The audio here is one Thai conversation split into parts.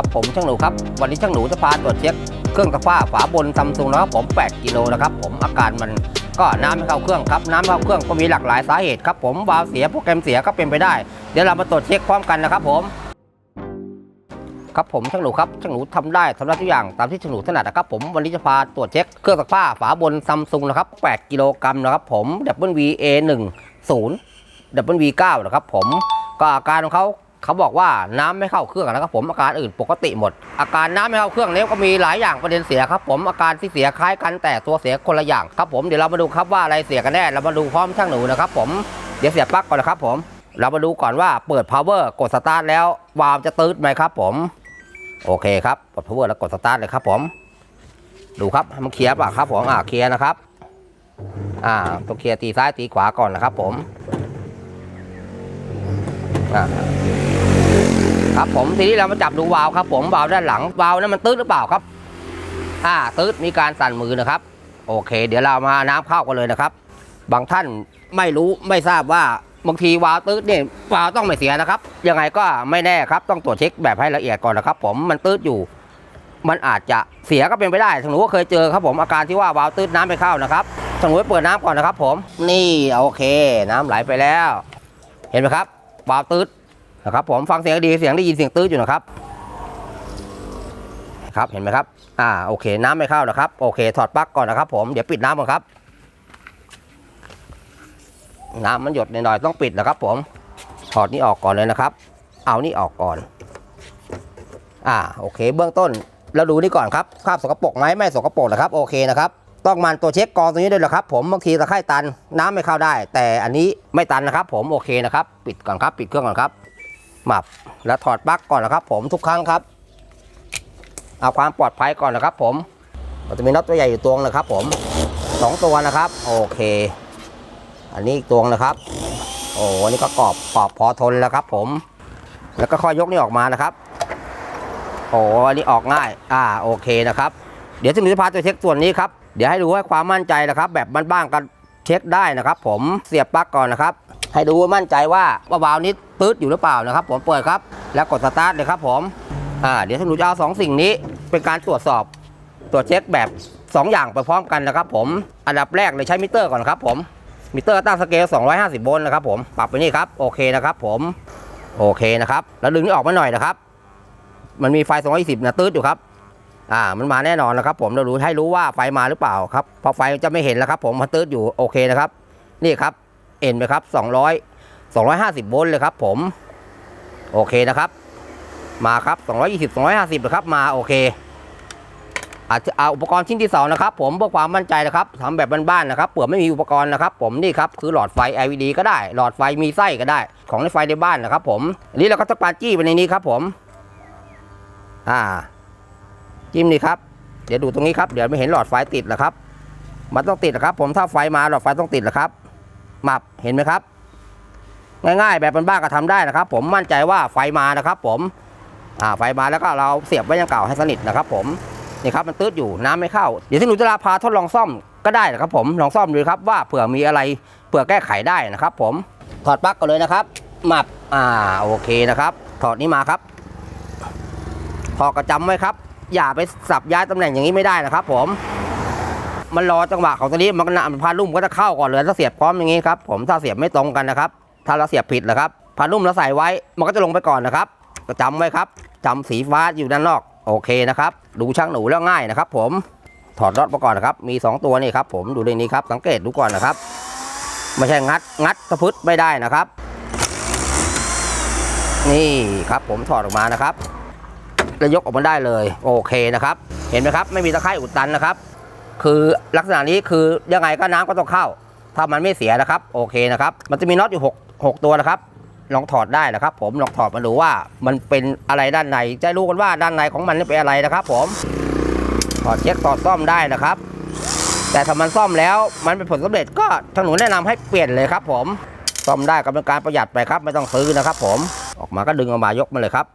ครับผมช่างหนูครับ วันนี้ช่างหนูจะพาตรวจเช็คเครื่องซักผ้าฝาบนซัมซุงนะครับผม8กิโลนะครับผมอาการมันก็น้ำไม่เข้าเครื่องครับน้ำเข้าเครื่องก็มีหลากหลายสาเหตุครับผมวาล์วเสียโปรแกรมเสียก็เป็นไปได้ เดี๋ยวเรามาตรวจเช็คพร้อมกันนะครับผมครับผมช่างหนูครับช่างหนูทำได้ทำได้ทุกอย่างตามที่ช่างหนูถนัดนะครับผมวันนี้จะพาตรวจเช็คเครื่องซักผ้าฝาบนซัมซุงนะครับ8กิโลกรัมนะครับผม WVA 1 0 WV9 นะครับผมก็อาการของเขา เขาบอกว่าน้ำไม่เข้าเครื่องนะครับผมอาการอื่นปกติหมด อาการน้ำไม่เข้าเครื่องนี้ก็มีหลายอย่างประเด็นเสียครับผมอาการที่เสียคล้ายกันแต่ตัวเสียคนละอย่างครับผมเดี๋ยวเรามาดูครับว่าอะไรเสียกันแน่เรามาดูพร้อมช่างหนูนะครับผมเดี๋ยวเสียปลั๊กก่อนนะครับผมเรามาดูก่อนว่าเปิด power กดสตาร์ทแล้ววาล์วจะตืดไหมครับผม โอเคครับกด power แล้วกดสตาร์ทเลยครับผม ดูครับมันเคลียร์ป่ะครับผมอ่าเคลียร์นะครับ อ่าต้องเคลียร์ตีซ้ายตีขวาก่อนนะครับผมอ่า ครับผมทีนี้เรามาจับดูวาล์วครับ ผมวาล์วด้านหลังวาล์วนั้นมันตืดหรือเปล่าครับอ่าตืดมีการสั่นมือนะครับ โอเค เดี๋ยวเรามาน้ำเข้ากันเลยนะครับ บางท่านไม่รู้ไม่ทราบว่าบางทีวาล์วตืดเนี่ยวาล์วต้องไม่เสียนะครับ ยังไงก็ไม่แน่ครับต้องตรวจเช็คแบบให้ละเอียดก่อนนะครับ ผมมันตืดอยู่ มันอาจจะเสียก็เป็นไปได้ทางหนูก็เคยเจอครับผมอาการที่ว่าวาล์วตืดน้ำไปเข้านะครับทางหนูไปเปิดน้ำก่อนนะครับ ผมนี่โอเค น้ำไหลไปแล้ว เห็นไหมครับวาล์วตืด นะครับผมฟังเสียงดีเสียงได้ยินเสียงตืดออยู่นะครับครับเห็นไหมครับอ่าโอเค น้ำไม่เข้านะครับ โอเคถอดปลั๊กก่อนนะครับ ผมเดี๋ยวปิดน้ำก่อนครับ น้ำมันหยดหน่อยๆต้องปิดนะครับ ผมถอดนี่ออกก่อนเลยนะครับ เอานี่ออกก่อน อ่าโอเค เบื้องต้นเราดูนี่ก่อนครับคราบสกปรกไหมไม่สกปรกนะครับโอเคนะครับต้องมันตัวเช็คกรองตรงนี้ด้วยเหรอครับ ผมบางทีตะไคร่ตันน้ำไม่เข้าได้ แต่อันนี้ไม่ตันนะครับ ผมโอเคนะครับ ปิดก่อนครับ ปิดเครื่องก่อนครับ หมับแล้วถอดปลั๊กก่อนนะครับ ผมทุกครั้งครับ เอาความปลอดภัยก่อนนะครับ ผมมันจะมีน็อตตัวใหญ่อยู่ตัวนึงนะครับ ผมสองตัวนะครับ โอเค อันนี้อีกตัวนะครับ โอ้อันนี้ก็กรอบกรอบพอทนแล้วครับ ผม แล้วก็ค่อยยกนี่ออกมานะครับ โอ้อันนี้ออกง่าย อ่าโอเคนะครับ เดี๋ยวจะมีจะพาตัวเช็คส่วนนี้ครับเดี๋ยวให้ดูให้ความมั่นใจนะครับ แบบบ้านๆกันเช็คได้นะครับ ผมเสียบปลั๊กก่อนนะครับ ให้ดูมั่นใจว่าว่าวาล์วนี้ตืดอยู่หรือเปล่านะครับ ผมเปิดครับ แล้วกดสตาร์ทเลยครับผมอ่าเดี๋ยวถ้าหนูจะเอาสองสิ่งนี้เป็นการตรวจสอบตรวจเช็คแบบ 2 อย่างไปพร้อมกันนะครับ ผมอันดับแรกเลยใช้มิเตอร์ก่อนครับผมมิเตอร์ตั้งสเกล 250 โวลต์นะครับผมปรับไปนี่ครับโอเคนะครับ ผมโอเคนะครับแล้วดึงนี่ออกมาหน่อยนะครับ มันมีไฟ 220นะตืดอยู่ครับอ่ามันมาแน่นอนนะครับ ผมเรารู้ให้รู้ว่าไฟมาหรือเปล่าครับพอไฟจะไม่เห็นแล้วครับ ผมมันตืดอยู่โอเคนะครับ นี่ครับ เอ็นไปครับ200 250 โวลต์เลยครับ ผม โอเคนะครับ มาครับ 220 250นะครับ มาโอเคอาจจะเอาอุปกรณ์ชิ้นที่สองนะครับ ผมเพื่อความมั่นใจนะครับทำแบบบ้านๆนะครับเผื่อไม่มีอุปกรณ์นะครับ ผมนี่ครับคือหลอดไฟ LED ก็ได้ หลอดไฟมีไส้ก็ได้ ของในไฟในบ้านนะครับ ผมอันนี้เราก็จะปาจี้ไปในนี้ครับ ผม อ่า จิ้มนี่ครับ เดี๋ยวดูตรงนี้ครับ เดี๋ยวไม่เห็นหลอดไฟติดแล้วครับ มันต้องติดนะครับ ผมถ้าไฟมาหลอดไฟต้องติดนะครับ มับเห็นไหมครับ ง่ายๆ แบบบ้านๆก็ทำได้นะครับ ผมมั่นใจว่าไฟมานะครับ ผมอ่าไฟมาแล้วก็เราเสียบไว้ยังเก่าให้สนิทนะครับ ผมนี่ครับมันตืดอยู่น้ำไม่เข้าเดี๋ยวที่หนูจะลาพาทดลองซ่อมก็ได้นะครับ ผมลองซ่อมดูครับว่าเผื่อมีอะไรเผื่อแก้ไขได้นะครับ ผมถอดปลั๊กกันเลยนะครับมับอ่าโอเคนะครับ ถอดนี้มาครับพอกระจำไว้ครับ อย่าไปสับย้ายตำแหน่งอย่างนี้ไม่ได้นะครับ ผม มันรอจังหวะของตัวนี้มันก็พานุ่มก็จะเข้าก่อนเลยถ้าเสียบพร้อมอย่างนี้ครับผมถ้าเสียบไม่ตรงกันนะครับ ถ้าเราเสียบผิดนะครับพานุ่มเราใส่ไว้มันก็จะลงไปก่อนนะครับก็จำไว้ครับจำสีฟ้าอยู่ด้านนอกโอเคนะครับดูช่างหนูแล้วง่ายนะครับ ผมถอดน็อตมาก่อนนะครับมี 2 ตัวนี่ครับผมดูในนี้ครับสังเกตดูก่อนนะครับไม่ใช่งัดงัดสะพึดไม่ได้นะครับ นี่ครับผมถอดออกมานะครับแล้วยกออกมาได้เลย โอเคนะครับ เห็นไหมครับ ไม่มีตะไคร่อุดตันนะครับ คือลักษณะนี้คือยังไงก็น้ำก็ต้องเข้า ถ้ามันไม่เสียนะครับ โอเคนะครับ มันจะมีน็อตอยู่6 6ตัวนะครับ ลองถอดได้นะครับ ผมลองถอดมาดูว่ามันเป็นอะไรด้านในจะรู้กันว่าด้านในของมันนี่เป็นอะไรนะครับ ผมถอดเช็คถอดซ่อมได้นะครับ แต่ถ้ามันซ่อมแล้วมันเป็นผลสำเร็จก็ทางหนูแนะนำให้เปลี่ยนเลยครับ ผมซ่อมได้ก็เป็นการประหยัดไปครับ ไม่ต้องซื้อนะครับ ผมออกมาก็ดึงออกมายกมาเลยครับ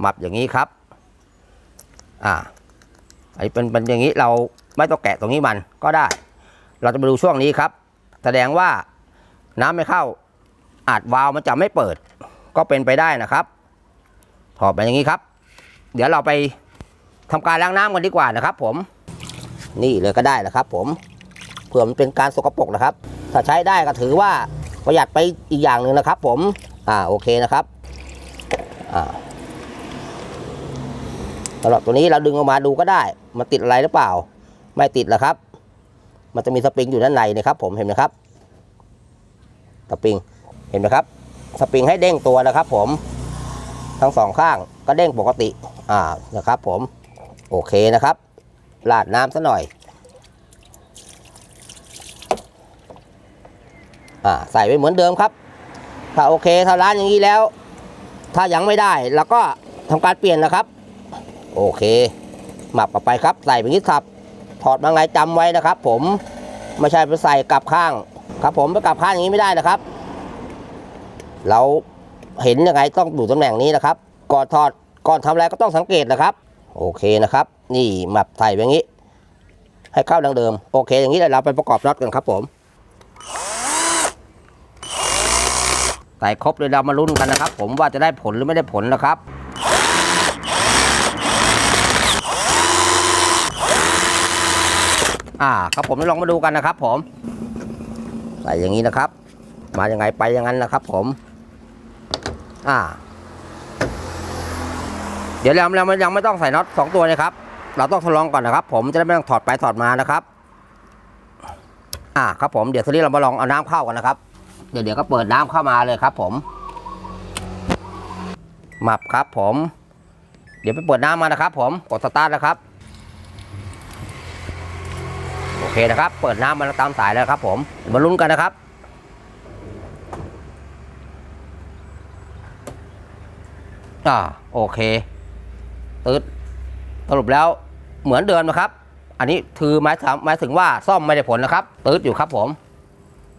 หมับอย่างนี้ครับ อ่าอันนี้เป็นเป็นอย่างนี้เรา ไม่ต้องแกะตรงนี้มันก็ได้ เราจะมาดูช่วงนี้ครับ แสดงว่าน้ำไม่เข้า อาจวาล์วมันจะไม่เปิด ก็เป็นไปได้นะครับ ถอดไปอย่างนี้ครับ เดี๋ยวเราไปทำการล้างน้ำกันดีกว่านะครับ ผม นี่เลยก็ได้นะครับ ผมเผื่อมันเป็นการสกปรกนะครับ ถ้าใช้ได้ก็ถือว่าประหยัดไปอีกอย่างหนึ่งนะครับ ผม อ่าโอเคนะครับอ่าสำหรับตัวนี้เราดึงออกมาดูก็ได้ มันติดอะไรหรือเปล่า ไม่ติดหรอกครับ มันจะมีสปริงอยู่ด้านในนะครับ ผมเห็นไหมครับ สปริงเห็นไหมครับ สปริงให้เด้งตัวนะครับ ผม ทั้งสองข้างก็เด้งปกติ อ่านะครับ ผม โอเคนะครับราดน้ำซะหน่อย อ่าใส่ไว้เหมือนเดิมครับ ถ้าโอเคถ้าร้านอย่างนี้แล้ว ถ้ายังไม่ได้เราก็ทำการเปลี่ยนนะครับ โอเค หมับกับไปครับ ใส่ไปนิดสับ ถอดมาไงจำไว้นะครับ ผมไม่ใช่ไปใส่กลับข้าง ครับผมไปกลับข้างอย่างนี้ไม่ได้นะครับ เราเห็นยังไงต้องดูตำแหน่งนี้นะครับ ก่อนถอดก่อนทำอะไรก็ต้องสังเกตนะครับ โอเคนะครับ นี่หมับใส่ไปอย่างนี้ ให้เข้าดังเดิม โอเค อย่างนี้เดี๋ยเราไปประกอบน็อตกันครับผมใส่ครบเลยเรามาลุ้นกันนะครับ ผมว่าจะได้ผลหรือไม่ได้ผลนะครับ อ่าครับผมลองมาดูกันนะครับ ผมใส่อย่างนี้นะครับ มาอยังไงไปอย่างนั้นนะครับ ผม อ่า เดี๋ยวเราเรายังไม่ต้องใส่น็อตสองตัวนะครับ เราต้องทดลองก่อนนะครับ ผมจะได้ไม่ต้องถอดไปถอดมานะครับอ่าครับผมเดี๋ยวทีนี้เรามาลองเอาน้ำเข้ากันนะครับ เดี๋ยวเดี๋ยวก็เปิดน้ำเข้ามาเลยครับ ผมหมับครับ ผม เดี๋ยวไปเปิดน้ำมานะครับ ผมกดสตาร์ทนะครับ โอ เคนะครับ เปิดน้ำมาตามสายแล้วครับ ผมมาลุ้นกันนะครับอ่าโอเคตืดสรุปแล้วเหมือนเดิมนะครับ อันนี้คือหมายถึงหมายถึงว่าซ่อมไม่ได้ผลนะครับตืดอยู่ครับผม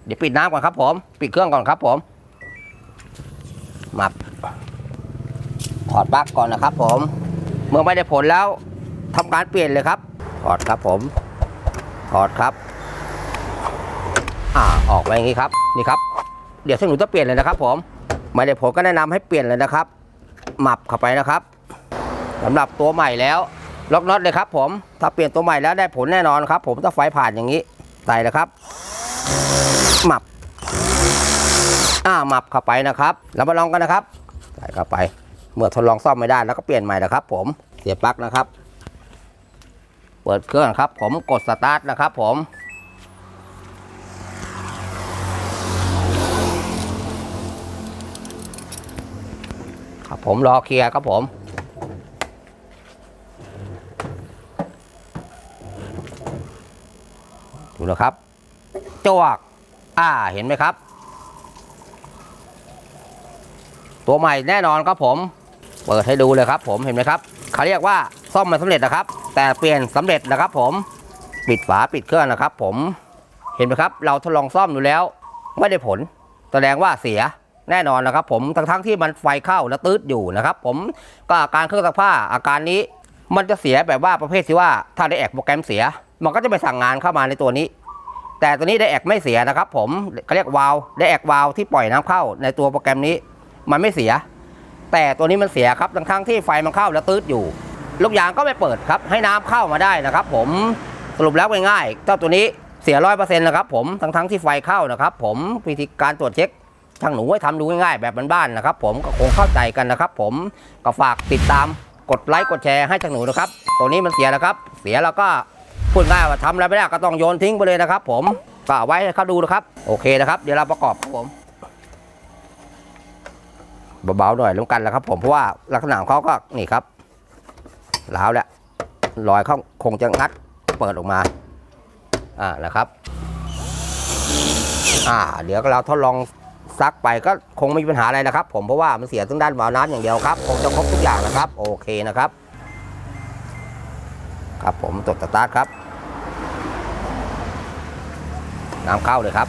เดี๋ยวปิดน้ำก่อนครับ ผม ปิดเครื่องก่อนครับ ผมมาถอดปลั๊กก่อนนะครับ ผม เมื่อไม่ได้ผลแล้วทำการเปลี่ยนเลยครับถอดครับผม ถอดครับ อ่าออกมาอย่างนี้ครับนี่ครับ เดี๋ยวช่างหนูจะเปลี่ยนเลยนะครับ ผมไม่ได้ผลก็แนะนำให้เปลี่ยนเลยนะครับหมับเข้าไปนะครับสำหรับตัวใหม่แล้วล็อกน็อตเลยครับ ผมถ้าเปลี่ยนตัวใหม่แล้วได้ผลแน่นอนครับ ผมถ้าไฟผ่านอย่างนี้ใส่นะครับหมับอ่าหมับเข้าไปนะครับเรามาลองกันนะครับใส่เข้าไป เมื่อทดลองซ่อมไม่ได้แล้วก็เปลี่ยนใหม่นะครับ ผมเสียบปลั๊กนะครับ เปิดเครื่องครับ ผมกดสตาร์ทนะครับผม ครับผมรอเคลียร์ครับผมดูนะครับจวกอ่าเห็นไหมครับ ตัวใหม่แน่นอนครับผม เปิดให้ดูเลยครับผมเห็นไหมครับเขาเรียกว่าซ่อมมาสำเร็จนะครับ แต่เปลี่ยนสำเร็จนะครับ ผมปิดฝาปิดเครื่องนะครับ ผมเห็นไหมครับ เราทดลองซ่อมดูแล้ว ไม่ได้ผล แสดงว่าเสียแน่นอนนะครับ ผมทั้งทั้งๆที่มันไฟเข้าและตืดอยู่นะครับ ผมก็อาการเครื่องซักผ้าอาการนี้ มันจะเสียแบบว่าประเภทที่ว่าถ้าได้แอกโปรแกรมเสีย มันก็จะไปสั่งงานเข้ามาในตัวนี้ แต่ตัวนี้ได้แอกไม่เสียนะครับ ผมเขาเรียกวาล์วได้แอกวาล์วที่ปล่อยน้ำเข้าในตัวโปรแกรมนี้ มันไม่เสีย แต่ตัวนี้มันเสียครับทั้งทั้งๆที่ไฟมันเข้าแล้วตืดอยู่ ลูกยางก็ไม่เปิดครับ ให้น้ำเข้ามาได้นะครับ ผมสรุปแล้วง่ายๆเจ้าตัวนี้เสียร้อยเปอร์เซ็นต์นะครับผมทั้งทั้งๆที่ไฟเข้านะครับ ผมวิธีการตรวจเช็คทางหนูให้ทำดูง่ายๆแบบบ้านๆนะครับ ผมก็คงเข้าใจกันนะครับ ผมก็ฝากติดตามกดไลค์กดแชร์ให้ทางหนูนะครับ ตัวนี้มันเสียแล้วครับ เสียแล้วก็พูดง่ายว่าทำอะไรไม่ได้ก็ต้องโยนทิ้งไปเลยนะครับ ผมก็ไว้ให้เขาดูนะครับ โอเคนะครับ เดี๋ยวเราประกอบครับผมเบาๆหน่อยล้วกันแหละครับ ผมเพราะว่าลักษณะของเขาก็นี่ครับ ล้าวแล้วรอยเขาคงจะงัดเปิดออกมา อ่านะครับ อ่า เดี๋ยวเราทดลองซักไปก็คงไม่มีปัญหาอะไรนะครับ ผมเพราะว่ามันเสียทั้งด้านวาล์วน้ำอย่างเดียวครับ คงจะครบทุกอย่างนะครับ โอเคนะครับ ครับผมตดสตาร์ทครับ น้ำเข้าเลยครับ